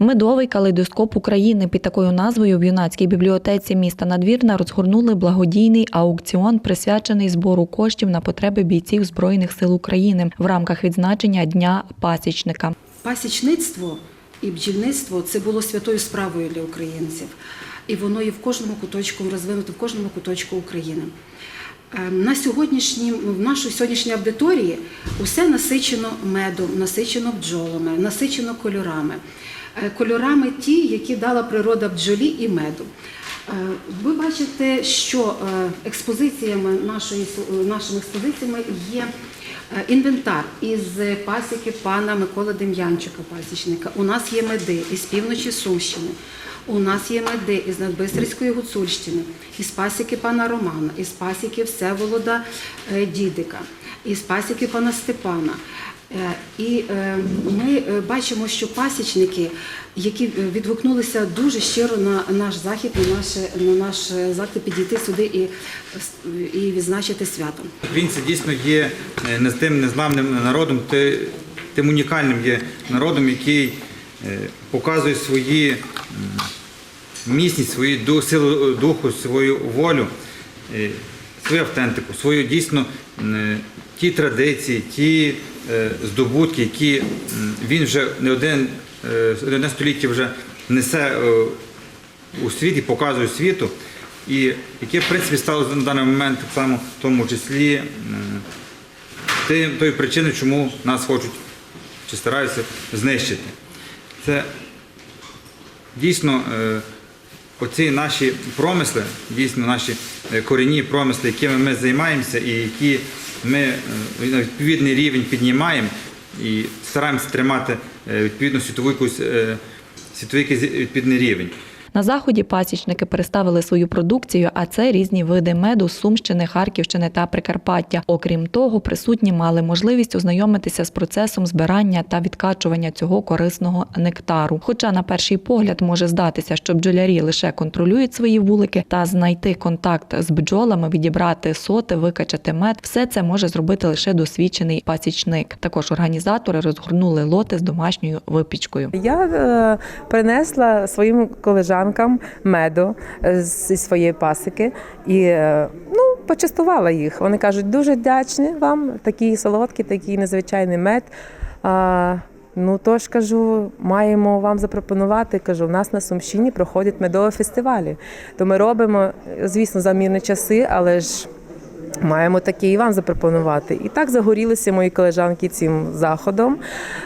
Медовий калейдоскоп України під такою назвою в юнацькій бібліотеці міста Надвірна розгорнули благодійний аукціон, присвячений збору коштів на потреби бійців Збройних сил України в рамках відзначення Дня пасічника. Пасічництво і бджільництво це було святою справою для українців, і воно є в кожному куточку розвинуто, в кожному куточку України. Е, На сьогоднішнім в нашій сьогоднішній аудиторії усе насичено медом, насичено бджолами, насичено кольорами. Е, Кольорами ті, які дала природа бджолі і меду. Е, Ви бачите, що е, експозиціями нашої нашими експозиціями є інвентар із пасіки пана Миколи Дем'янчика, пасічника. У нас є меди із півночі Сумщини. У нас є меди із Надбистрицької Гуцульщини, із пасіки пана Романа, із пасіки Всеволода Дідика, із пасіки пана Степана. Е, І е, ми е, бачимо, що пасічники, які відгукнулися дуже щиро на наш захід, на наше на наш заклик підійти сюди і, і відзначити свято. Українці дійсно є не з тим незламним народом, тим унікальним є народом, який показує свої міцність, свою силу духу, свою волю, свою автентику, свою дійсно ті традиції, ті е, здобутки, які він вже не один, е, не одне століття вже несе е, у світ і показує світу, і яке в принципі стало на даний момент в тому числі тою причиною, чому нас хочуть чи стараються знищити. Це дійсно е, оці наші промисли, дійсно наші е, корінні промисли, якими ми займаємося і які ми е, на відповідний рівень піднімаємо і стараємося тримати відповідну е, світовий якийсь відповідний рівень. На заході пасічники представили свою продукцію, а це різні види меду з Сумщини, Харківщини та Прикарпаття. Окрім того, присутні мали можливість ознайомитися з процесом збирання та відкачування цього корисного нектару. Хоча на перший погляд може здатися, що бджолярі лише контролюють свої вулики та знайти контакт з бджолами, відібрати соти, викачати мед, все це може зробити лише досвідчений пасічник. Також організатори розгорнули лоти з домашньою випічкою. Я е, принесла своїм колежанкам меду е, зі своєї пасіки і е, ну, почастувала їх. Вони кажуть, дуже вдячні вам, такий солодкий, такий незвичайний мед. А, ну тож кажу, маємо вам запропонувати. Кажу, у нас на Сумщині проходять медові фестивалі. То ми робимо, звісно, за мирні часи, але ж. Маємо таке і вам запропонувати. І так загорілися мої колежанки цим заходом,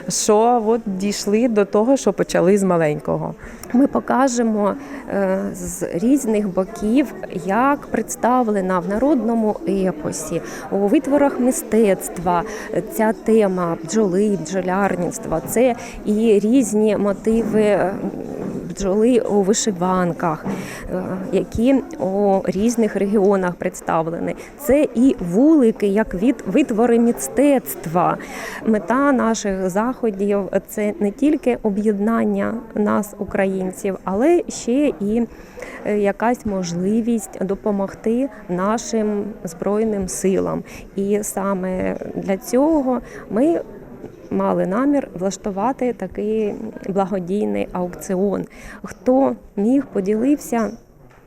що от дійшли до того, що почали з маленького. Ми покажемо е, з різних боків, як представлена в народному епосі, у витворах мистецтва ця тема бджоли, бджолярництва. Це і різні мотиви бджоли у вишиванках, е, які у різних регіонах представлені. Це і вулики, як від витвори мистецтва. Мета наших заходів це не тільки об'єднання нас, українців, але ще і е, якась можливість допомогти нашим збройним силам. І саме для цього ми. Мали намір влаштувати такий благодійний аукціон. Хто міг поділився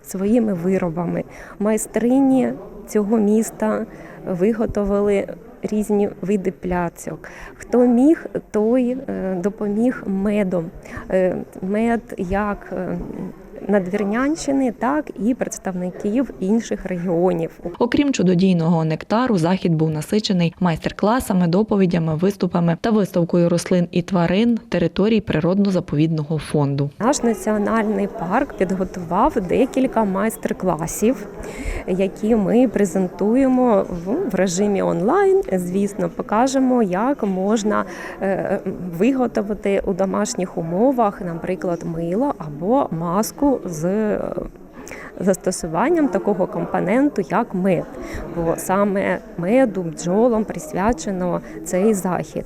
своїми виробами. Майстрині цього міста виготовили різні види пляцок. Хто міг, той е, допоміг медом. Е, Мед як е, Надвірнянщини, так і представників інших регіонів. Окрім чудодійного нектару, захід був насичений майстер-класами, доповідями, виступами та виставкою рослин і тварин територій природно-заповідного фонду. Наш національний парк підготував декілька майстер-класів, які ми презентуємо в- режимі онлайн. Звісно, покажемо, як можна е, виготовити у домашніх умовах, наприклад, мило або маску з. е, Застосуванням такого компоненту, як мед, бо саме меду, бджолам присвячено цей захід.